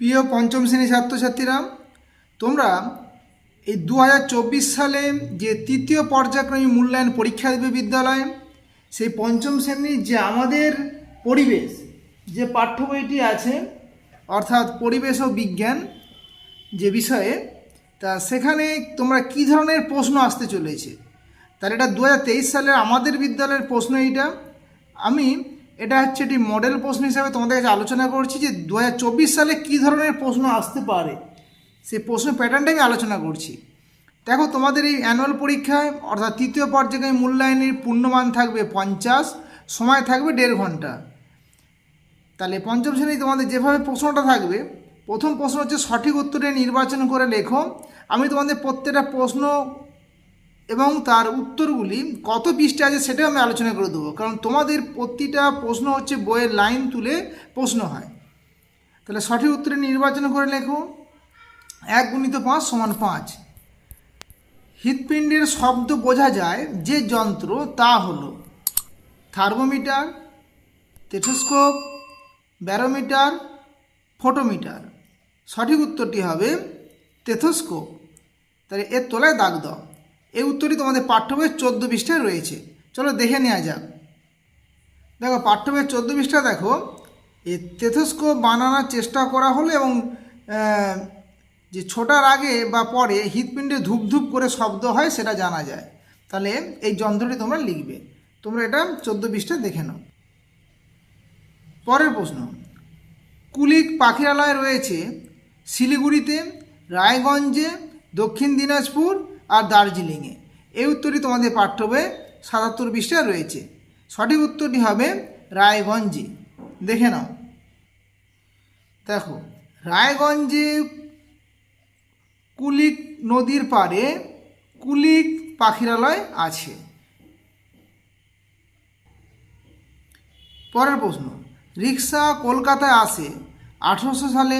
প্রিয় পঞ্চম শ্রেণি ছাত্রছাত্রীরা তোমরা এই দু হাজার চব্বিশ সালে যে তৃতীয় পর্যায়ক্রমিক মূল্যায়ন পরীক্ষা দেবে বিদ্যালয়ে, সেই পঞ্চম শ্রেণির যে আমাদের পরিবেশ, যে পাঠ্য বইটি আছে, অর্থাৎ পরিবেশ ও বিজ্ঞান যে বিষয়ে, তা সেখানে তোমরা কী ধরনের প্রশ্ন আসতে চলেছে? তার এটা দু সালের আমাদের বিদ্যালয়ের প্রশ্ন এইটা। আমি এটা হচ্ছে একটি মডেল প্রশ্ন হিসাবে তোমাদের কাছে আলোচনা করছি যে দু হাজার চব্বিশ সালে কী ধরনের প্রশ্ন আসতে পারে। সেই প্রশ্ন প্যাটার্নটা আমি আলোচনা করছি। দেখো, তোমাদের এই অ্যানুয়াল পরীক্ষায়, অর্থাৎ তৃতীয় পর্যায়ে মূল্যায়নের পূর্ণমান থাকবে পঞ্চাশ, সময় থাকবে দেড় ঘণ্টা। তাহলে পঞ্চম শ্রেণি তোমাদের যেভাবে প্রশ্নটা থাকবে, প্রথম প্রশ্ন হচ্ছে সঠিক উত্তরে নির্বাচন করে লেখো। আমি তোমাদের প্রত্যেকটা প্রশ্ন এবং তার উত্তরগুলি কত পৃষ্ঠে আছে সেটাও আমি আলোচনা করে দেবো। কারণ তোমাদের প্রতিটা প্রশ্ন হচ্ছে বইয়ের লাইন তুলে প্রশ্ন হয়। তাহলে সঠিক উত্তরে নির্বাচন করে লেখো। এক গুণিত পাঁচ সমান পাঁচ। হৃৎপিণ্ডের শব্দ বোঝা যায় যে যন্ত্র তা হলো থার্মোমিটার টেথোস্কোপ ব্যারোমিটার, ফটোমিটার। সঠিক উত্তরটি হবে টেথোস্কোপ তাহলে এর তলায় দাগ দাও। এই উত্তরটি তোমাদের পাঠ্য বইয়ের চোদ্দ পৃষ্ঠায় রয়েছে। চলো দেখে নেওয়া যাক। দেখো, পাঠ্য বইয়ের চোদ্দ পৃষ্ঠা দেখো। এই টেথোস্কোপ বানানোর চেষ্টা করা হলো এবং যে ছোটার আগে বা পরে হৃৎপিণ্ডে ধূপ ধূপ করে শব্দ হয় সেটা জানা যায়। তাহলে এই যন্ত্রটি তোমরা লিখবে। তোমরা এটা চোদ্দ পৃষ্ঠা দেখে নাও। পরের প্রশ্ন। কুলিক পাখিরালয় রয়েছে শিলিগুড়িতে, রায়গঞ্জে, দক্ষিণ দিনাজপুর আর দার্জিলিংয়ে। এই উত্তরটি তোমাদের পাঠ্য বইয়ে সাতাত্তর পৃষ্ঠায় রয়েছে। সঠিক উত্তরটি হবে রায়গঞ্জে। দেখে নাও। দেখো, রায়গঞ্জে কুলিক নদীর পাড়ে কুলিক পাখিরালয় আছে। পরের প্রশ্ন, রিক্সা কলকাতায় আসে আঠেরোশো সালে,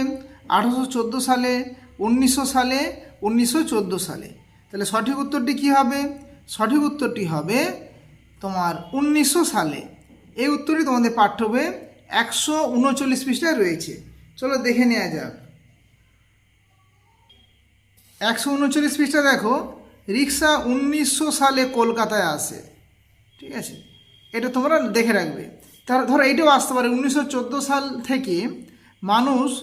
আঠেরোশো চোদ্দ সালে, উনিশশো সালে, উনিশশো চোদ্দ সালে। তাহলে সঠিক উত্তরটি কী হবে? সঠিক উত্তরটি হবে তোমার উনিশশো সালে। এই উত্তরটি তোমাদের পাঠ্য বইয়ে একশো উনচল্লিশ পৃষ্ঠায় রয়েছে। চলো দেখে নেওয়া যাক। একশো উনচল্লিশ পৃষ্ঠা দেখো, রিক্সা উনিশশো সালে কলকাতায় আসে। ঠিক আছে? এটা তোমরা দেখে রাখবে। তার ধরো এইটাও আসতে পারে, উনিশশো চোদ্দ সাল থেকে মানুষ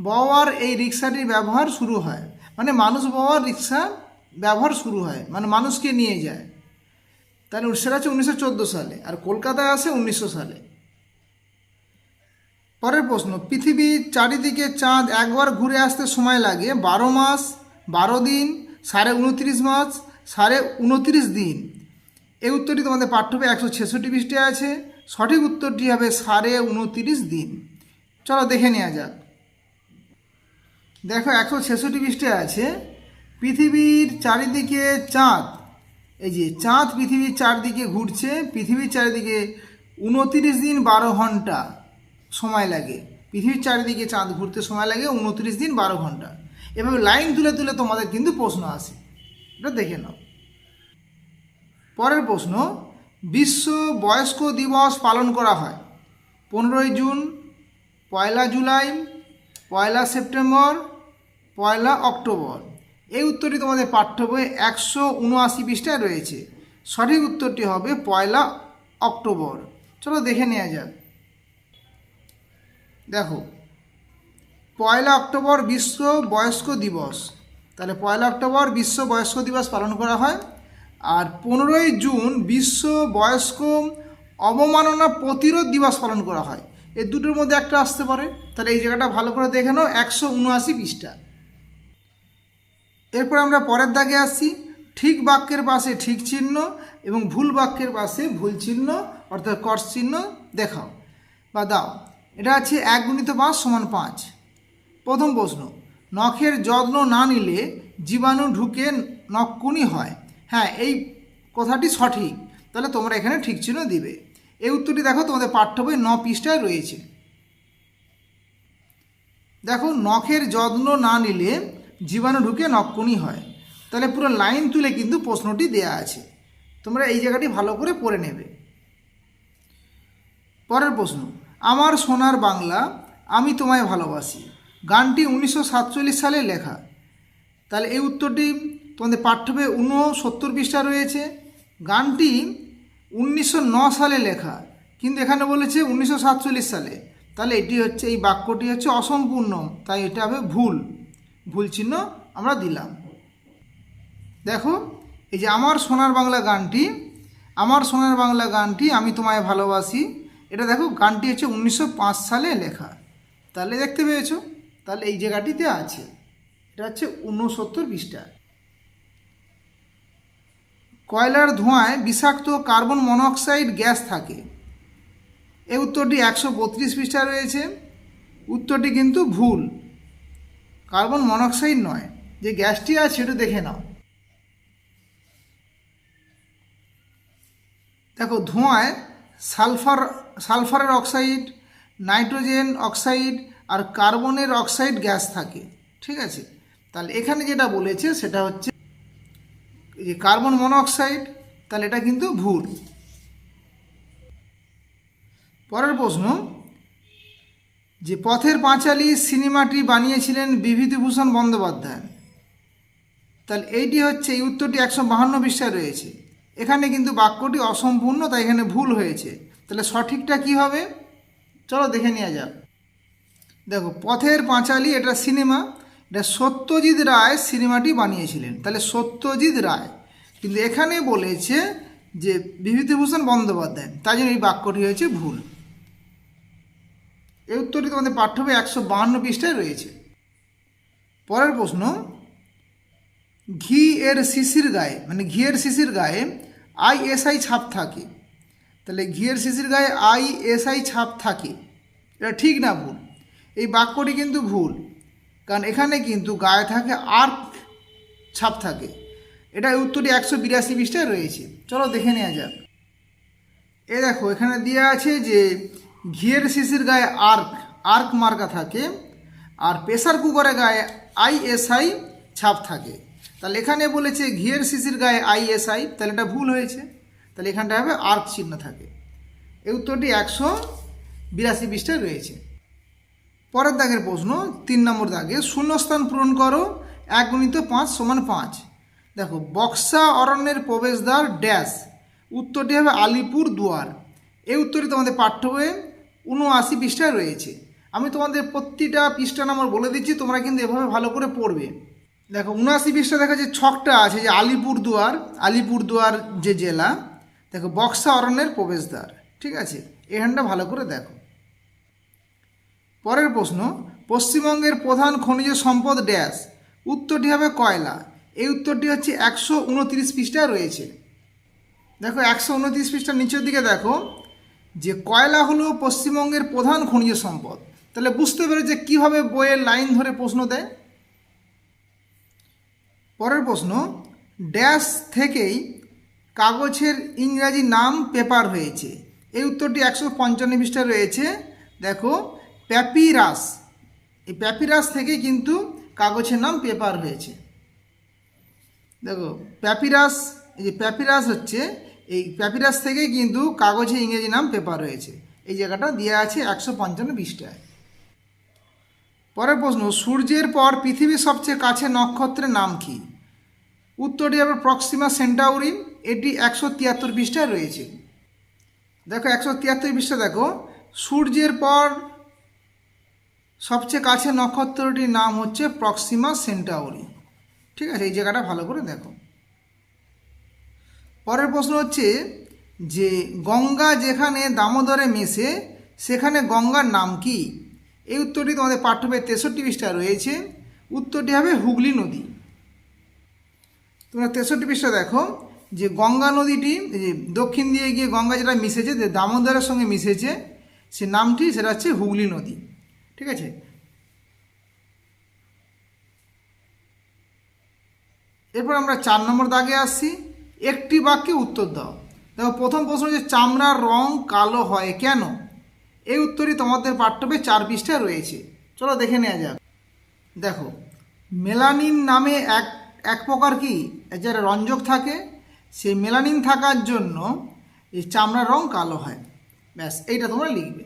বওয়ার এই রিক্সাটির ব্যবহার শুরু হয়। মানে মানুষ বওয়ার রিক্সা ব্যবহার শুরু হয় মানে মানুষকে নিয়ে যায়। তাহলে সেটা হচ্ছে উনিশশো সালে, আর কলকাতায় আসে উনিশশো সালে। পরের প্রশ্ন পৃথিবীর চারিদিকে চাঁদ একবার ঘুরে আসতে সময় লাগে বারো মাস, বারো দিন, সাড়ে উনত্রিশ মাস, সাড়ে উনত্রিশ দিন? এই উত্তরটি তোমাদের পাঠ্য বই একশো ছেষট্টি পৃষ্ঠায় আছে। সঠিক উত্তরটি হবে সাড়ে উনত্রিশ দিন। চলো দেখে নেওয়া যাক। দেখো একশো ছেষট্টি পৃষ্ঠায় আছে পৃথিবীর চারিদিকে চাঁদ। এই যে চাঁদ পৃথিবীর চারদিকে ঘুরছে, পৃথিবীর চারিদিকে উনত্রিশ দিন বারো ঘণ্টা সময় লাগে। পৃথিবীর চারিদিকে চাঁদ ঘুরতে সময় লাগে উনত্রিশ দিন বারো ঘণ্টা। এভাবে লাইন তুলে তুলে তোমাদের কিন্তু প্রশ্ন আসে। এটা দেখে নাও। পরের প্রশ্ন, বিশ্ব বয়স্ক দিবস পালন করা হয়। পনেরোই জুন, পয়লা জুলাই, পয়লা সেপ্টেম্বর, পয়লা অক্টোবর। এই উত্তরটি তোমাদের পাঠ্য বই একশো উনআশি পৃষ্ঠায় রয়েছে। সঠিক উত্তরটি হবে পয়লা অক্টোবর। চলো দেখে নেওয়া যাক। দেখো, পয়লা অক্টোবর বিশ্ব বয়স্ক দিবস। তাহলে পয়লা অক্টোবর বিশ্ব বয়স্ক দিবস পালন করা হয়। আর পনেরোই জুন বিশ্ব বয়স্ক অবমাননা প্রতিরোধ দিবস পালন করা হয়। এই দুটোর মধ্যে একটা আসতে পারে। তাহলে এই জায়গাটা ভালো করে দেখে নাও, একশো উনআশি পৃষ্ঠা। এরপর আমরা পরের দাগে আসছি ঠিক বাক্যের পাশে ঠিক চিহ্ন এবং ভুল বাক্যের পাশে ভুল চিহ্ন, অর্থাৎ কস চিহ্ন দেখাও বা দাও। এটা আছে এক গুণিত পাঁচ সমান পাঁচ। প্রথম প্রশ্ন, নখের যত্ন না নিলে জীবাণু ঢুকে নখকুনি হয়। হ্যাঁ এই কথাটি সঠিক। তাহলে তোমরা এখানে ঠিক চিহ্ন দিবে। এই উত্তরটি দেখো, তোমাদের পাঠ্য বই ন পৃষ্ঠায় রয়েছে। দেখো, নখের যত্ন না নিলে জীবাণু ঢুকে নকুনি হয়। তাহলে পুরো লাইন তুলে কিন্তু প্রশ্নটি দেয়া আছে। তোমরা এই জায়গাটি ভালো করে পড়ে নেবে। পরের প্রশ্ন, আমার সোনার বাংলা আমি তোমায় ভালোবাসি। গানটি উনিশশো সাতচল্লিশ সালে লেখা। তাহলে এই উত্তরটি তোমাদের পাঠ্যবে ঊনসত্তর পৃষ্ঠা রয়েছে। গানটি উনিশশো সালে লেখা, কিন্তু এখানে বলেছে উনিশশো সাতচল্লিশ সালে। তাহলে এটি হচ্ছে, এই বাক্যটি হচ্ছে অসম্পূর্ণ, তাই এটা হবে ভুল। ভুল চিহ্ন আমরা দিলাম। দেখো, এই যে আমার সোনার বাংলা গানটি, আমার সোনার বাংলা গানটি আমি তোমায় ভালোবাসি। এটা দেখো, গানটি হচ্ছে উনিশশো পাঁচ সালে লেখা। তাহলে দেখতে পেয়েছ? তাহলে এই জায়গাটিতে আছে। এটা হচ্ছে ঊনসত্তর পৃষ্ঠা। কয়লার ধোঁয়ায় বিষাক্ত কার্বন মনোক্সাইড গ্যাস থাকে। এই উত্তরটি একশো বত্রিশ পৃষ্ঠা রয়েছে। উত্তরটি কিন্তু ভুল। কার্বন মনোক্সাইড নয়, যে গ্যাসটি আছে সেটা দেখে নাও। দেখো, ধোঁয়ায় সালফার, সালফারের অক্সাইড, নাইট্রোজেন অক্সাইড আর কার্বনের অক্সাইড গ্যাস থাকে, ঠিক আছে? তাহলে এখানে যেটা বলেছে সেটা হচ্ছে যে কার্বন মনোক্সাইড, তাহলে এটা কিন্তু ভুল। পরের প্রশ্ন যে পথের পাঁচালী সিনেমাটি বানিয়েছিলেন বিভূতিভূষণ বন্দ্যোপাধ্যায়। তাহলে এইটি হচ্ছে, এই উত্তরটি একশো বাহান্ন পৃষ্ঠায় রয়েছে। এখানে কিন্তু বাক্যটি অসম্পূর্ণ, তাই এখানে ভুল হয়েছে। তাহলে সঠিকটা কি হবে? চলো দেখে নেওয়া যাক। দেখো, পথের পাঁচালী এটা সিনেমা, এটা সত্যজিৎ রায় সিনেমাটি বানিয়েছিলেন। তাহলে সত্যজিৎ রায় কিন্তু এখানে বলেছে যে বিভূতিভূষণ বন্দ্যোপাধ্যায়, তাই জন্য এই বাক্যটি হয়েছে ভুল। এই উত্তরটি তোমাদের পাঠ্য বই একশো বাহান্ন পৃষ্ঠায় রয়েছে। পরের প্রশ্ন, ঘি এর শিশির গায়ে মানে ঘিয়ের শিশির গায়ে আইএসআই ছাপ থাকে। তাহলে ঘিয়ের শিশির গায়ে আইএসআই ছাপ থাকে। এটা ঠিক না ভুল? এই বাক্যটি কিন্তু ভুল। কারণ এখানে কিন্তু গায়ে থাকে আর্ক ছাপ থাকে। এটা উত্তরটি একশো বিরাশি পৃষ্ঠায় রয়েছে। চলো দেখে নেওয়া যাক। এ দেখো, এখানে দেওয়া আছে যে ঘিয়ের শিশির গায়ে আর্ক আর্ক মার্কা থাকে আর প্রেসার কুকারের গায়ে আইএসআই ছাপ থাকে। তাহলে এখানে বলেছে ঘিয়ের শিশির গায়ে আইএসআই তাহলে এটা ভুল হয়েছে। তাহলে এখানটা হবে আর্ক চিহ্ন থাকে। এই উত্তরটি একশো বিরাশি পৃষ্ঠায় রয়েছে। পরের দাগের প্রশ্ন, তিন নম্বর দাগে, শূন্যস্থান পূরণ করো, এক গুণিত পাঁচ সমান পাঁচ। দেখো, বক্সা অরণ্যের প্রবেশদ্বার ড্যাশ। উত্তরটি হবে আলিপুর দুয়ার। এই উত্তরটি তোমাদের পাঠ্য বইয়ে উনআশি পৃষ্ঠায় রয়েছে। আমি তোমাদের প্রতিটা পৃষ্ঠা নম্বর বলে দিচ্ছি, তোমরা কিন্তু এভাবে ভালো করে পড়বে। দেখো উনআশি পৃষ্ঠা দেখা যে ছকটা আছে, যে আলিপুরদুয়ার আলিপুরদুয়ার যে জেলা, দেখো, বক্সা অরণ্যের প্রবেশদ্বার, ঠিক আছে? এখানটা ভালো করে দেখো। পরের প্রশ্ন, পশ্চিমবঙ্গের প্রধান খনিজ সম্পদ ড্যাশ, উত্তরটি হবে কয়লা। এই উত্তরটি হচ্ছে একশো উনত্রিশ পৃষ্ঠায় রয়েছে। দেখো, একশো উনত্রিশ পৃষ্ঠার নিচের দিকে দেখো যে কয়লা হলো পশ্চিমবঙ্গের প্রধান খনিজ সম্পদ। তাহলে বুঝতে পেরে যে কীভাবে বইয়ের লাইন ধরে প্রশ্ন দেয়? পরের প্রশ্ন, ড্যাশ থেকেই কাগজের ইংরাজি নাম পেপার হয়েছে। এই উত্তরটি একশো পঞ্চান্ন পৃষ্ঠায় রয়েছে। দেখো, প্যাপিরাস। এই প্যাপিরাস থেকে কিন্তু কাগজের নাম পেপার হয়েছে। দেখো, প্যাপিরাস, এই যে প্যাপিরাস হচ্ছে এই প্যাপিরাস থেকে কিন্তু কাগজে ইংরেজি নাম পেপার রয়েছে। এই জায়গাটা দেওয়া আছে একশো পঞ্চান্ন পৃষ্ঠায়। পরের প্রশ্ন, সূর্যের পর পৃথিবীর সবচেয়ে কাছে নক্ষত্রের নাম কি? উত্তরটি হবে প্রক্সিমা সেন্টাউরি এটি একশো তিয়াত্তর পৃষ্ঠায় রয়েছে। দেখো একশো তিয়াত্তর পৃষ্ঠা, দেখো। সূর্যের পর সবচেয়ে কাছে নক্ষত্রটির নাম হচ্ছে প্রক্সিমা সেন্টাউরি ঠিক আছে, এই জায়গাটা ভালো করে দেখো। পরের প্রশ্ন হচ্ছে যে গঙ্গা যেখানে দামোদরে মেশে, সেখানে গঙ্গার নাম কি? এই উত্তরটি তোমাদের পাঠ্যবই তেষট্টি পৃষ্ঠা রয়েছে। উত্তরটি হবে হুগলি নদী। তোমরা তেষট্টি পৃষ্ঠা দেখো যে গঙ্গা নদীটি দক্ষিণ দিয়ে গিয়ে গঙ্গা যেটা মিশেছে, যে দামোদরের সঙ্গে মিশেছে, সে নামটি সেটা হচ্ছে হুগলি নদী। ঠিক আছে? এরপর আমরা চার নম্বর দাগে আসছি। একটি বাক্যে উত্তর দাও। দেখো, প্রথম প্রশ্ন যে চামড়ার রং কালো হয় কেন? এই উত্তরই তোমাদের পাঠ্যবে চার পৃষ্ঠা রয়েছে। চলো দেখে নেওয়া যাক। দেখো, মেলানিন নামে এক এক প্রকার কি? যারা রঞ্জক থাকে। সেই মেলানিন থাকার জন্য এই চামড়ার রং কালো হয়। ব্যাস, এইটা তোমরা লিখবে।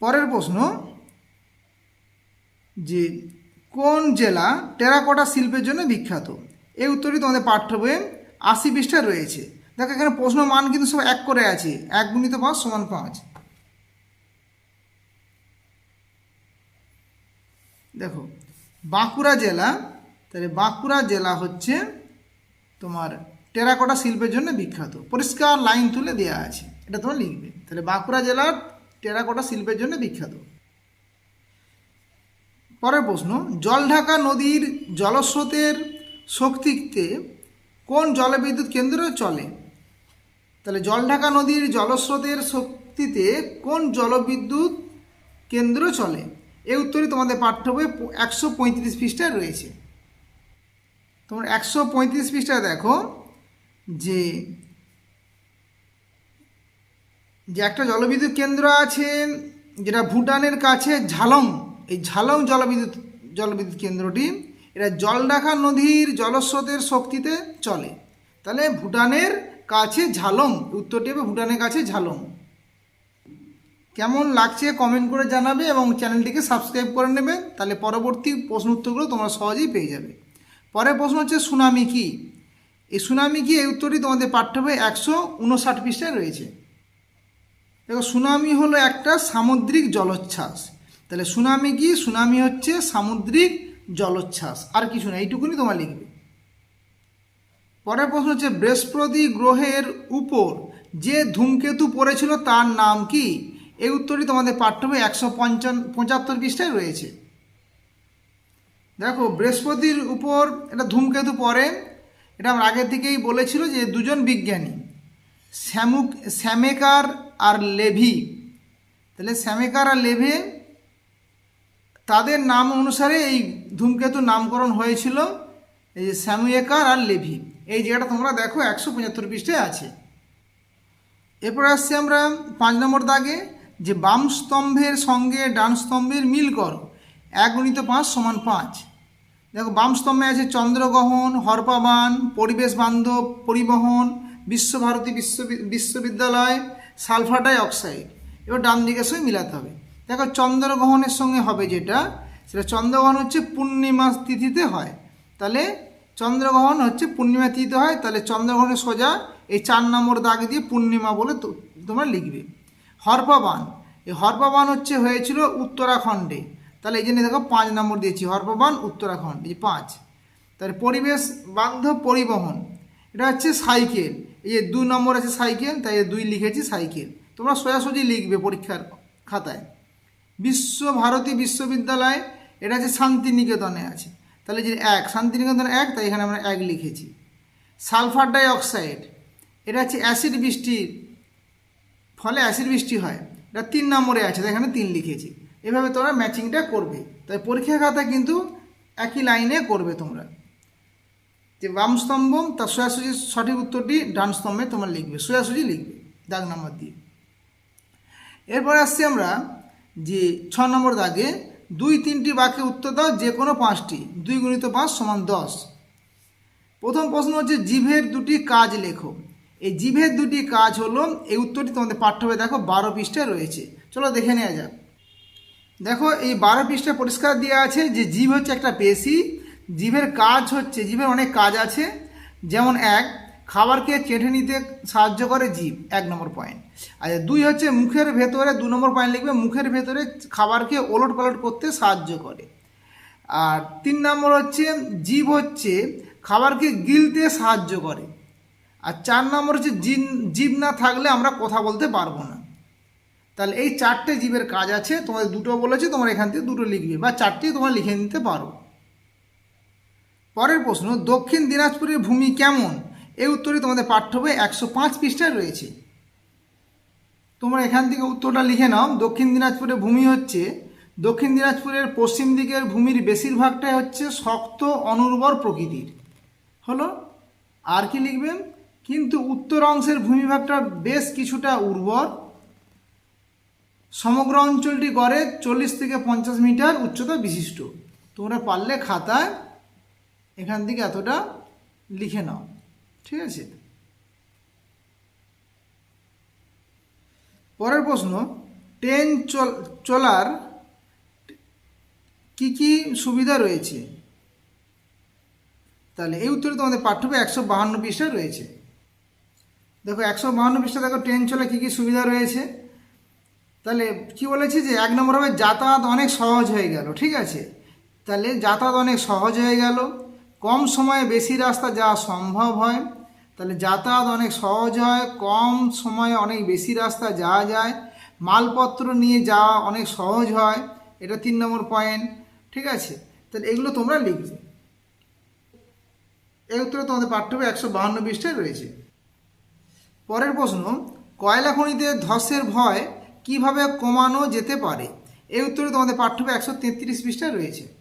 পরের প্রশ্ন, যে কোন জেলা টেরাকোটা শিল্পের জন্য বিখ্যাত? এই উত্তরটি তোমাদের পাঠ্য বইয়ে আশি পৃষ্ঠায় রয়েছে। দেখো, এখানে প্রশ্ন মান কিন্তু সব এক করে আছে। এক গুণিত পাঁচ সমান পাঁচ। দেখো, বাঁকুড়া জেলা, তাহলে বাঁকুড়া জেলা হচ্ছে তোমার টেরাকোটা শিল্পের জন্য বিখ্যাত। পরিষ্কার লাইন তুলে দেওয়া আছে। এটা তোমার লিখবে। তাহলে বাঁকুড়া জেলার টেরাকোটা শিল্পের জন্য বিখ্যাত। পরের প্রশ্ন, জলঢাকা নদীর জলস্রোতের শক্তিতে কোন জলবিদ্যুৎ কেন্দ্র চলে? তাহলে জলঢাকা নদীর জলস্রোতের শক্তিতে কোন জলবিদ্যুৎ কেন্দ্র চলে? এই উত্তরই তোমাদের পাঠ্য বই একশো পঁয়ত্রিশ পৃষ্ঠায় রয়েছে। তোমার একশো পঁয়ত্রিশ পৃষ্ঠায় দেখো যে যে একটা জলবিদ্যুৎ কেন্দ্র আছে যেটা ভুটানের কাছে ঝালং, এই ঝালং জলবিদ্যুৎ জলবিদ্যুৎ কেন্দ্রটি এটা জলঢাকা নদীর জলস্রোতের শক্তিতে চলে। তাহলে ভুটানের কাছে ঝালং উত্তরটি হবে ভুটানের কাছে ঝালং কেমন লাগছে কমেন্ট করে জানাবে এবং চ্যানেলটিকে সাবস্ক্রাইব করে নেবে, তাহলে পরবর্তী প্রশ্ন উত্তরগুলো তোমরা সহজেই পেয়ে যাবে। পরের প্রশ্ন হচ্ছে সুনামি কি? এই সুনামি কি? এই উত্তরটি তোমাদের পাঠ্য বই একশো উনষাট পৃষ্ঠায় রয়েছে। দেখো, সুনামি হলো একটা সামুদ্রিক জলোচ্ছ্বাস। তাহলে সুনামি কি? সুনামি হচ্ছে সামুদ্রিক জলোচ্ছ্বাস, আর কিছু না, এইটুকুনি তোমার লিখবে। পরের প্রশ্ন হচ্ছে, বৃহস্পতি গ্রহের উপর যে ধূমকেতু পড়েছিল, তার নাম কি? এই উত্তরটি তোমাদের পাঠ্য বই একশো পঞ্চান্ন পঁচাত্তর পৃষ্ঠায় রয়েছে। দেখো, বৃহস্পতির উপর এটা ধূমকেতু পড়ে, এটা আমরা আগের থেকেই বলেছিল যে দুজন বিজ্ঞানী, শ্যামুক, শ্যামেকার আর লেভি। তাহলে স্যামেকার আর লেভে তাদের নাম অনুসারে এই ধূমকেতুর নামকরণ হয়েছিল এই যে স্যামুয়েকার আর লেভি। এই জায়গাটা তোমরা দেখো একশো পঁচাত্তর পৃষ্ঠায় আছে। এরপর আসছি আমরা পাঁচ নম্বর দাগে, যে বাম স্তম্ভের সঙ্গে ডান স্তম্ভের মিল করো। এক গুণিত পাঁচ সমান পাঁচ। দেখো, বাম স্তম্ভে আছে চন্দ্রগ্রহণ হরপাবান পরিবেশ বান্ধব, পরিবহন, বিশ্বভারতী বিশ্ব বিশ্ববিদ্যালয়, সালফার ডাই অক্সাইড এবার ডান দিকের সঙ্গে মিলাতে হবে। দেখো চন্দ্রগ্রহণের সঙ্গে হবে যেটা, সেটা চন্দ্রগ্রহণ হচ্ছে পূর্ণিমা তিথিতে হয়। তাহলে চন্দ্রগ্রহণ হচ্ছে পূর্ণিমা তিথিতে হয়, তাহলে চন্দ্রগ্রহণের সোজা এই চার নম্বর দাগ দিয়ে পূর্ণিমা বলে তোমরা লিখবে। হরপাবান এই হরপাবান হচ্ছে হয়েছিল উত্তরাখণ্ডে। তাহলে এই জন্য দেখো পাঁচ নম্বর দিয়েছি হরপাবান উত্তরাখণ্ড, এই পাঁচ। তাহলে পরিবেশ বান্ধব পরিবহন, এটা হচ্ছে সাইকেল। এই যে দু নম্বর আছে সাইকেল, তাই দুই লিখেছি সাইকেল। তোমরা সোজাসুজি লিখবে পরীক্ষার খাতায়। বিশ্বভারতী বিশ্ববিদ্যালয়, এটা হচ্ছে শান্তিনিকেতনে আছে। তাহলে যে এক, শান্তিনিকেতন এক, তাই এখানে আমরা এক লিখেছি। সালফার ডাই অক্সাইড এটা হচ্ছে অ্যাসিড বৃষ্টির, ফলে অ্যাসিড বৃষ্টি হয়। এটা তিন নম্বরে আছে, তাই এখানে তিন লিখেছি। এভাবে তোমরা ম্যাচিংটা করবে। তাই পরীক্ষা খাতা কিন্তু একই লাইনে করবে তোমরা। যে বাম স্তম্ভ, তার সোজাসুজি সঠিক উত্তরটি ডান স্তম্ভে তোমরা লিখবে। সোজাসুজি লিখবে, দাগ নাম্বার দিয়ে। এরপরে আসছি আমরা যে ছ নম্বর দাগে দুই তিনটি বাক্যে উত্তর দাও, যে কোনো পাঁচটি। দুই গুণিত পাঁচ সমান দশ। প্রথম প্রশ্ন হচ্ছে, জিভের দুটি কাজ লেখো। এই জিভের দুটি কাজ হলো, এই উত্তরটি তোমাদের পাঠ্য বইয়ে দেখো, বারো পৃষ্ঠায় রয়েছে। চলো দেখে নেওয়া যাক। দেখো, এই বারো পৃষ্ঠা পরিষ্কার দেওয়া আছে যে জীব হচ্ছে একটা পেশি জীবের কাজ হচ্ছে জীবের অনেক কাজ আছে। যেমন এক খাবারকে চেটে নিতে সাহায্য করে জীব, এক নম্বর পয়েন্ট আর দুই হচ্ছে মুখের ভেতরে, দু নম্বর পয়েন্ট লিখবে, মুখের ভেতরে খাবারকে ওলট পালট করতে সাহায্য করে। আর তিন নম্বর হচ্ছে, জীব হচ্ছে খাবারকে গিলতে সাহায্য করে। আর চার নম্বর হচ্ছে জীব না থাকলে আমরা কথা বলতে পারব না। তাহলে এই চারটে জীবের কাজ আছে, তোমাদের দুটো বলেছে, তোমরা এখান থেকে দুটো লিখবে, বা চারটি তোমরা লিখে নিতে পারো। পরের প্রশ্ন, দক্ষিণ দিনাজপুরের ভূমি কেমন? এই উত্তরে তোমাদের পাঠ্য বই একশো পাঁচ পৃষ্ঠায় রয়েছে। তোমরা এখান থেকে উত্তরটা লিখে নাও। দক্ষিণ দিনাজপুরের ভূমি হচ্ছে, দক্ষিণ দিনাজপুরের পশ্চিম দিকের ভূমির বেশিরভাগটাই হচ্ছে শক্ত, অনুর্বর প্রকৃতির। হলো? আর কি লিখবেন? কিন্তু উত্তর অংশের ভূমিভাগটা বেশ কিছুটা উর্বর। সমগ্র অঞ্চলটি গড়ে চল্লিশ থেকে পঞ্চাশ মিটার উচ্চতা বিশিষ্ট। তোমরা পারলে খাতায় এখান থেকে এতটা লিখে নাও। ঠিক আছে। পরের প্রশ্ন, ট্রেন চল, চলার কি কি সুবিধা রয়েছে? তাহলে এই উত্তরে তোমাদের পাঠ্য বই একশো বাহান্ন পৃষ্ঠা রয়েছে। দেখো, একশো বাহান্ন পৃষ্ঠা, দেখো, ট্রেন চলে কী কী সুবিধা রয়েছে। তাহলে কি বলেছে যে, এক নম্বর হবে যাতায়াত অনেক সহজ হয়ে গেল, ঠিক আছে? তাহলে যাতায়াত অনেক সহজ হয়ে গেল। কম সময়ে বেশি রাস্তা যাওয়া সম্ভব হয়, তাহলে যাতায়াত অনেক সহজ হয়, কম সময়ে অনেক বেশি রাস্তা যাওয়া যায়, মালপত্র নিয়ে যাওয়া অনেক সহজ হয়, এটা তিন নম্বর পয়েন্ট ঠিক আছে? তাহলে এগুলো তোমরা লিখবে। এই উত্তরে তোমাদের পাঠ্য একশো বাহান্ন পৃষ্ঠায় রয়েছে। পরের প্রশ্ন, কয়লা খনিতে ধসের ভয় কীভাবে কমানো যেতে পারে? এই উত্তরে তোমাদের পাঠ্য একশো তেত্রিশ পৃষ্ঠায় রয়েছে।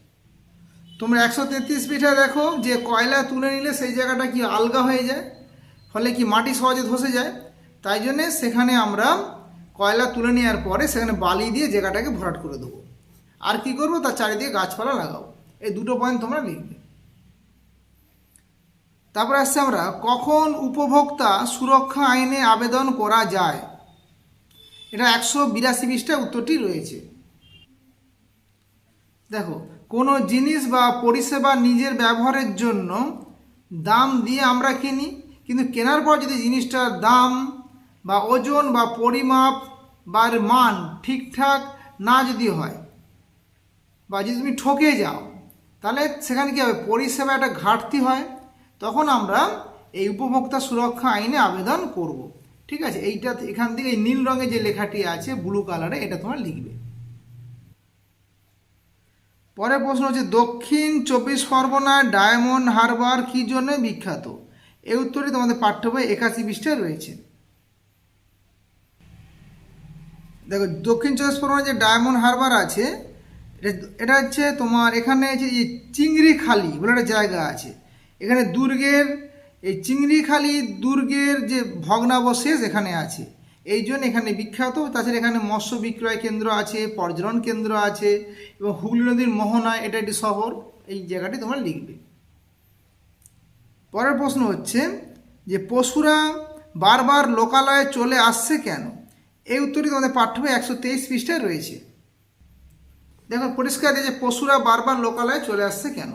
তোমরা একশো তেত্রিশ পৃষ্ঠায় দেখো, যে কয়লা তুলে নিলে সেই জায়গাটা কি আলগা হয়ে যায়, ফলে কি মাটি সহজে ধসে যায়। তাই জন্যে সেখানে আমরা কয়লা তুলে নেওয়ার পরে সেখানে বালি দিয়ে জায়গাটাকে ভরাট করে দেবো। আর কি করব? তার চারিদিকে গাছপালা লাগাবো। এই দুটো পয়েন্ট তোমরা লিখবে। তারপরে আসছে আমরা, কখন উপভোক্তা সুরক্ষা আইনে আবেদন করা যায়? এটা একশো বিরাশি পৃষ্ঠায় উত্তরটি রয়েছে। দেখো কোনো জিনিস বা পরিষেবা নিজের ব্যবহারের জন্য দাম দিয়ে আমরা কিনি, কিন্তু কেনার পর যদি জিনিসটার দাম বা ওজন বা পরিমাপ বা মান ঠিকঠাক না যদি হয় বা যদি তুমি ঠকে যাও, তাহলে সেখানে কী হবে? পরিষেবা একটা ঘাটতি হয়, তখন আমরা এই উপভোক্তা সুরক্ষা আইনে আবেদন করব। ঠিক আছে? এইটা এখান থেকে এই নীল রঙের যে লেখাটি আছে ব্লু কালারে এটা তোমরা লিখবে। পরের প্রশ্ন হচ্ছে, দক্ষিণ চব্বিশ পরগনার ডায়মন্ড হারবার কী জন্য বিখ্যাত? এই উত্তরে তোমাদের পাঠ্য বই একাশি পৃষ্ঠায় রয়েছে। দেখো, দক্ষিণ চব্বিশ পরগনার যে ডায়মন্ড হারবার আছে, এটা- হচ্ছে তোমার, এখানে যে চিংড়ি খালি বলে একটা জায়গা আছে। এখানে দুর্গের, এই চিংড়িখালি দুর্গের যে ভগ্নাবশেষ এখানে আছে। এই জন্য এখানে বিখ্যাত। তাছাড়া এখানে মৎস্য বিক্রয় কেন্দ্র আছে, পর্যটন কেন্দ্র আছে, এবং হুগলি নদীর মোহনায় এটা একটি শহর। এই জায়গাটি তোমরা লিখবে। পরের প্রশ্ন হচ্ছে যে, পশুরা বারবার লোকালয়ে চলে আসছে কেন? এই উত্তরটি তোমাদের পাঠ্য একশো তেইশ পৃষ্ঠায় রয়েছে। দেখো, পরিষ্কার যে পশুরা বারবার লোকালয়ে চলে আসছে কেন?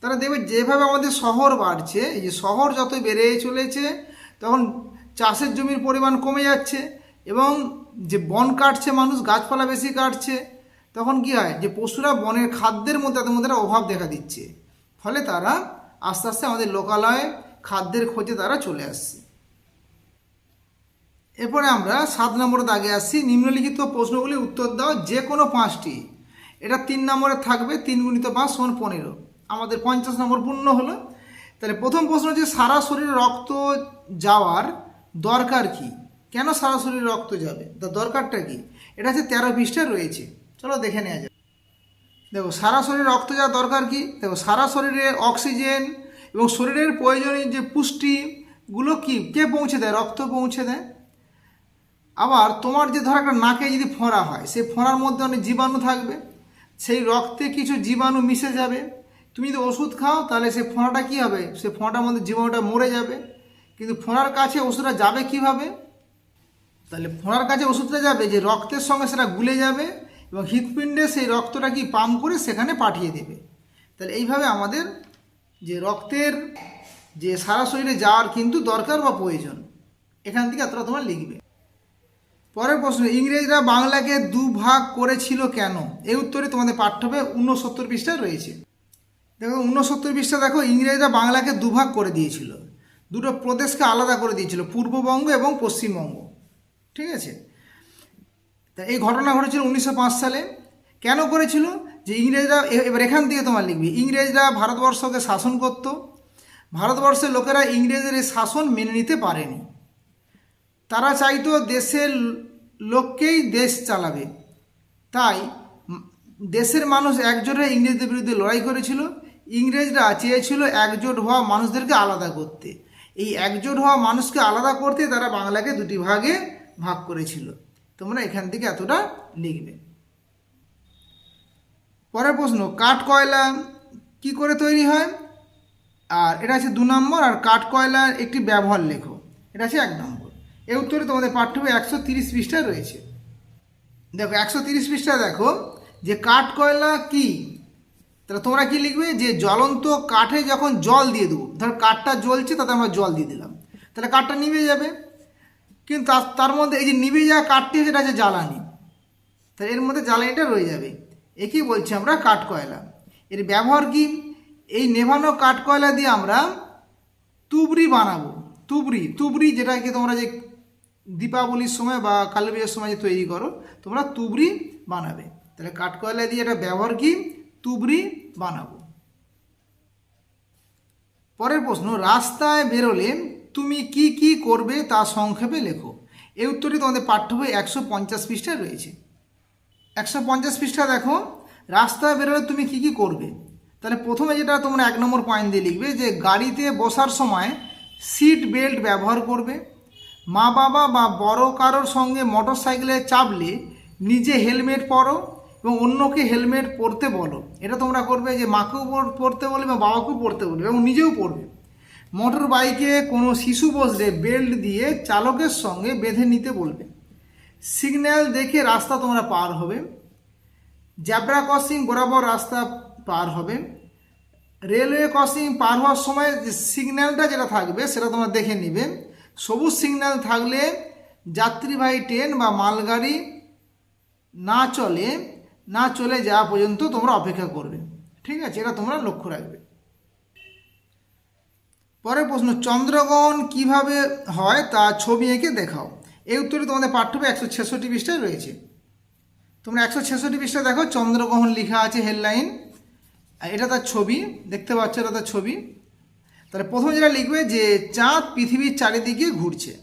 তারা দেখবে, যেভাবে আমাদের শহর বাড়ছে, এই যে শহর যত বেড়ে চলেছে, তখন চাষের জমির পরিমাণ কমে যাচ্ছে এবং যে বন কাটছে মানুষ, গাছপালা বেশি কাটছে, তখন কি হয়? যে পশুরা বনের খাদ্যের মধ্যে তাদের মধ্যে অভাব দেখা দিচ্ছে। ফলে তারা আস্তে আস্তে আমাদের লোকালয়ে খাদ্যের খোঁজে তারা চলে আসছে। এরপরে আমরা সাত নম্বর দাগে আসছি নিম্নলিখিত প্রশ্নগুলি উত্তর দাও যে কোনো পাঁচটি। এটা তিন নম্বরে থাকবে, তিন গুণিত পাঁচ সমান পনেরো। আমাদের পঞ্চাশ নম্বর পূর্ণ হলো। তাহলে প্রথম প্রশ্ন হচ্ছে, সারা শরীরে রক্ত যাওয়ার দরকার কি? কেন সারা শরীরে রক্ত যাবে? তা দরকারটা কি? এটা হচ্ছে তেরো পৃষ্ঠায় রয়েছে। চলো দেখে নেওয়া যাক। দেখো সারা শরীরে রক্ত যাওয়ার দরকার কি? দেখো সারা শরীরে অক্সিজেন এবং শরীরের প্রয়োজনীয় যে পুষ্টিগুলো কি? কে পৌঁছে দেয়? রক্ত পৌঁছে দেয়। আবার তোমার যে ধর একটা নাকে যদি ফোঁড়া হয়, সেই ফোঁড়ার মধ্যে অনেক জীবাণু থাকবে। সেই রক্তে কিছু জীবাণু মিশে যাবে। তুমি যদি ওষুধ খাও, তাহলে সেই ফোঁড়াটা কী হবে? সেই ফোঁড়াটার মধ্যে জীবাণুটা মরে যাবে। কিন্তু ফোঁড়ার কাছে ওষুধটা যাবে কীভাবে? তাহলে ফোঁড়ার কাছে ওষুধটা যাবে যে রক্তের সঙ্গে সেটা গুলে যাবে এবং হৃৎপিণ্ডে সেই রক্তটা কি পাম্প করে সেখানে পাঠিয়ে দেবে। তাহলে এইভাবে আমাদের যে রক্তের যে সারা শরীরে যাওয়ার কিন্তু দরকার বা প্রয়োজন। এখান থেকে এতটা তোমার লিখবে। পরের প্রশ্ন, ইংরেজরা বাংলাকে দু ভাগ করেছিল কেন? এই উত্তরে তোমাদের পাঠ্য পাঠ্যবে ঊনসত্তর পৃষ্ঠায় রয়েছে। দেখো ঊনসত্তর পৃষ্ঠা দেখো, ইংরেজরা বাংলাকে দুভাগ করে দিয়েছিল। দুটো প্রদেশকে আলাদা করে দিয়েছিল, পূর্ববঙ্গ এবং পশ্চিমবঙ্গ। ঠিক আছে? তা এই ঘটনা ঘটেছিল উনিশশো পাঁচ সালে। কেন করেছিল? যে ইংরেজরা এবার এখান থেকে তোমার লিখবি। ইংরেজরা ভারতবর্ষকে শাসন করত। ভারতবর্ষের লোকেরা ইংরেজের এই শাসন মেনে নিতে পারেনি। তারা চাইতো দেশের লোককেই দেশ চালাবে। তাই দেশের মানুষ একজোট হয়ে ইংরেজদের বিরুদ্ধে লড়াই করেছিল। ইংরেজরা চেয়েছিল একজোট হওয়া মানুষদেরকে আলাদা করতে। এই একজোট হওয়া মানুষকে আলাদা করতে তারা বাংলাকে দুটি ভাগে ভাগ করেছিল। তোমরা এখান থেকে এতটা লিখবে। পরের প্রশ্ন, কাঠ কয়লা কি করে তৈরি হয়? আর এটা আছে দু নম্বর, আর কাঠ কয়লার একটি ব্যবহার লেখো। এটা আছে এক নম্বর। এই উত্তরে তোমাদের পাঠ্য একশো তিরিশ পৃষ্ঠায় রয়েছে। দেখো, একশো তিরিশ পৃষ্ঠায় দেখো যে কাঠ কয়লা কি? তাহলে তোমরা কি লিখবে যে জ্বলন্ত কাঠে যখন জল দিয়ে দেবো, ধর কাঠটা জ্বলছে তাতে আমরা জল দিয়ে দিলাম। তাহলে কাঠটা নিভে যাবে। কিন্তু তার- মধ্যে এই যে নিভে যাওয়া কাঠটি সেটা হচ্ছে জ্বালানি। তাহলে এর মধ্যে জ্বালানিটা রয়ে যাবে। একেই বলছি আমরা কাঠ কয়লা। এর ব্যবহার কি? এই নেভানো কাঠ কয়লা দিয়ে আমরা তুবড়ি বানাবো। তুবড়ি তুবড়ি যেটাকে তোমরা যে দীপাবলির সময় বা কালী পুজোর সময় যে তৈরি করো, তোমরা তুবড়ি বানাবে। তাহলে কাঠ কয়লা দিয়ে এটা ব্যবহার কি? তুবড়ি বানাবো। পরের প্রশ্ন, রাস্তায় বেরোলে তুমি কি কি করবে তা সংক্ষেপে লেখো। এই উত্তরটি তোমাদের পাঠ্য বই একশো পঞ্চাশ পৃষ্ঠায় রয়েছে। একশো পঞ্চাশ পৃষ্ঠা দেখো, রাস্তায় বেরোলে তুমি কি কি করবে? তাহলে প্রথমে যেটা তোমরা এক নম্বর পয়েন্ট দিয়ে লিখবে যে গাড়িতে বসার সময় সিট বেল্ট ব্যবহার করবে। মা বাবা বা বড় কারোর সঙ্গে মোটর সাইকেলে চাপলে নিজে হেলমেট পরো এবং অন্যকে হেলমেট পরতে বলো। এটা তোমরা করবে যে মাকেও পর- পরতে বলবে বা বাবাকেও পরতে বলবে এবং নিজেও পরবে। মোটর বাইকে কোনো শিশু বসলে বেল্ট দিয়ে চালকের সঙ্গে বেঁধে নিতে বলবে। সিগন্যাল দেখে রাস্তা তোমরা পার হবে। জ্যাব্রা ক্রসিং বরাবর রাস্তা পার হবে। রেলওয়ে ক্রসিং পার হওয়ার সময় যে সিগন্যালটা যেটা থাকবে সেটা তোমরা দেখে নিবে। সবুজ সিগন্যাল থাকলে যাত্রীবাহী ট্রেন বা মালগাড়ি না চলে না চলে যাওয়া পর্যন্ত তোমরা অপেক্ষা করবে। ঠিক আছে? এটা তোমরা লক্ষ্য রাখবে। পরের প্রশ্ন চন্দ্রগ্রহণ কীভাবে হয় তা ছবি এঁকে দেখাও। এই উত্তরে তোমাদের পাঠ্যবে একশো ছেষট্টি পৃষ্ঠায় রয়েছে। তোমরা একশো ছেষট্টি পৃষ্ঠা দেখো চন্দ্রগ্রহণ লেখা আছে হেডলাইন। এটা তার ছবি, দেখতে পাচ্ছ এটা তার ছবি। তাহলে প্রথমে যেটা লিখবে যে, চাঁদ পৃথিবীর চারিদিকে ঘুরছে।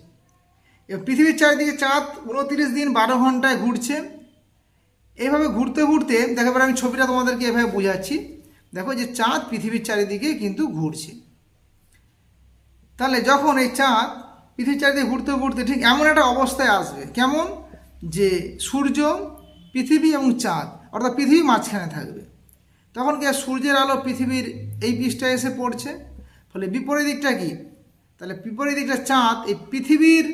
পৃথিবীর চারিদিকে চাঁদ উনতিরিশ দিন বারো ঘন্টায় ঘুরছে। এইভাবে ঘুরতে ঘুরতে, দেখো এবার আমি ছবিটা তোমাদেরকে এভাবে বোঝাচ্ছি। দেখো যে চাঁদ পৃথিবীর চারিদিকে কিন্তু ঘুরছে। তাহলে যখন এই চাঁদ পৃথিবীর চারিদিকে ঘুরতে ঘুরতে ঠিক এমন একটা অবস্থায় আসবে, কেমন? যে সূর্য, পৃথিবী এবং চাঁদ, অর্থাৎ পৃথিবী মাঝখানে থাকবে। তখন কি সূর্যের আলো পৃথিবীর এই পৃষ্ঠায় এসে পড়ছে? ফলে বিপরীত দিকটা কি? তাহলে বিপরীত দিকটা চাঁদ, এই পৃথিবীর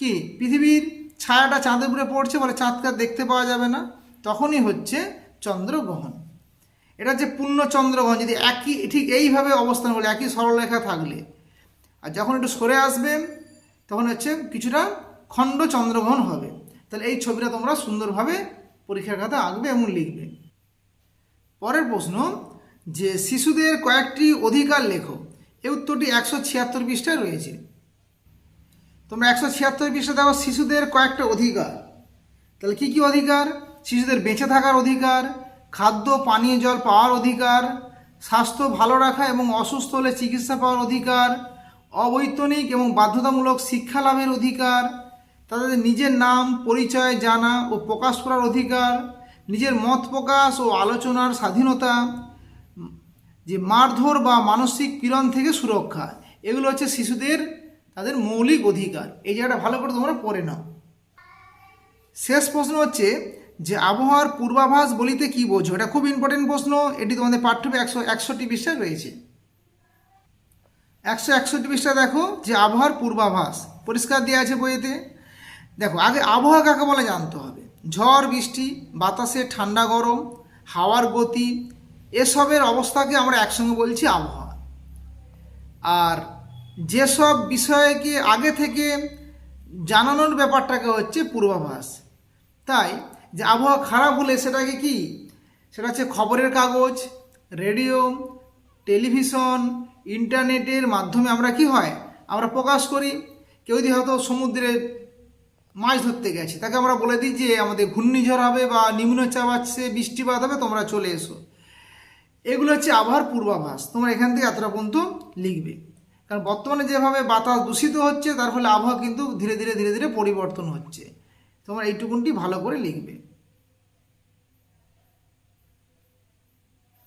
কি? পৃথিবীর ছায়াটা চাঁদের উপরে পড়ছে বলে চাঁদকে দেখতে পাওয়া যাবে না। তখনই হচ্ছে চন্দ্রগ্রহণ। এটা যে পূর্ণ চন্দ্রগ্রহণ, যদি একই, ঠিক এইভাবে অবস্থান বলে একই সরলরেখা থাকলে, আর যখন একটু সরে আসবে, তখন হচ্ছে কিছুটা খণ্ড চন্দ্রগ্রহণ হবে। তাহলে এই ছবিটা তোমরা সুন্দরভাবে পরীক্ষার খাতা আঁকবে এবং লিখবে। পরের প্রশ্ন, যে শিশুদের কয়েকটি অধিকার লেখো। এই উত্তরটি একশো ছিয়াত্তর পৃষ্ঠায় রয়েছে। তোমরা একশো ছিয়াত্তর পৃষ্ঠা দেখো শিশুদের কয়েকটা অধিকার। তাহলে কি কি অধিকার? শিশুদের বেঁচে থাকার অধিকার, খাদ্য, পানীয় জল পাওয়ার অধিকার, স্বাস্থ্য ভালো রাখা এবং অসুস্থ হলে চিকিৎসা পাওয়ার অধিকার, অবৈতনিক এবং বাধ্যতামূলক শিক্ষা লাভের অধিকার, তাদের নিজের নাম, পরিচয় জানা ও প্রকাশ করার অধিকার, নিজের মত প্রকাশ ও আলোচনার স্বাধীনতা, যে মারধর বা মানসিক পীড়ন থেকে সুরক্ষা, এগুলো হচ্ছে শিশুদের তাদের মৌলিক অধিকার। এই জায়গাটা ভালো করে তোমরা পড়ে নাও। শেষ প্রশ্ন হচ্ছে যে আবহাওয়ার পূর্বাভাস বলিতে কি বোঝো? এটা খুব ইম্পর্টেন্ট প্রশ্ন। এটি তোমাদের পাঠ্য একশো, একষট্টি পৃষ্ঠায় রয়েছে। একশো, একষট্টি পৃষ্ঠা দেখো, যে আবহাওয়ার পূর্বাভাস। পরিষ্কার দেওয়া আছে বইয়েতে। দেখো, আগে আবহাওয়া কাকে বলে জানতে হবে? ঝড়, বৃষ্টি, বাতাসে ঠান্ডা গরম, হাওয়ার গতি, এসবের অবস্থাকে আমরা একসঙ্গে বলছি আবহাওয়া। আর যেসব বিষয়কে আগে থেকে জানানোর ব্যাপারটাকে হচ্ছে পূর্বাভাস। তাই যে আবহাওয়া খারাপ হলে সেটাকে কি? সেটা হচ্ছে খবরের কাগজ, রেডিও, টেলিভিশন, ইন্টারনেটের মাধ্যমে আমরা কি হয়? আমরা প্রকাশ করি। কেউ যদি হয়তো সমুদ্রে মাছ ধরতে গেছে, তাকে আমরা বলে দিই যে আমাদের ঘূর্ণিঝড় হবে বা নিম্নচাপ আসছে, বৃষ্টিপাত হবে, তোমরা চলে এসো। এগুলো হচ্ছে আবহাওয়ার পূর্বাভাস। তোমরা এখান থেকে এতটা পর্যন্ত লিখবে। কারণ বর্তমানে যেভাবে বাতাস দূষিত হচ্ছে, তার ফলে আবহাওয়া কিন্তু ধীরে ধীরে ধীরে ধীরে পরিবর্তন হচ্ছে। তোমরা এইটুকুনটি ভালো করে লিখবে।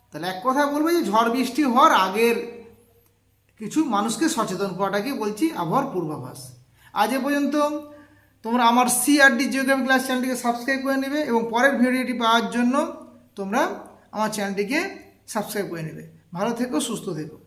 তাহলে এক কথা বলব যে ঝড় বৃষ্টি হওয়ার আগের কিছু মানুষকে সচেতন করাটাকে বলছি আবহাওয়ার পূর্বাভাস। আজ এ পর্যন্ত তোমরা আমার সিআরডি জিওগ্রাফি ক্লাস চ্যানেলটিকে সাবস্ক্রাইব করে নেবে এবং পরের ভিডিওটি পাওয়ার জন্য তোমরা আমার চ্যানেলটিকে সাবস্ক্রাইব করে নেবে। ভালো থেকো, সুস্থ থেকো।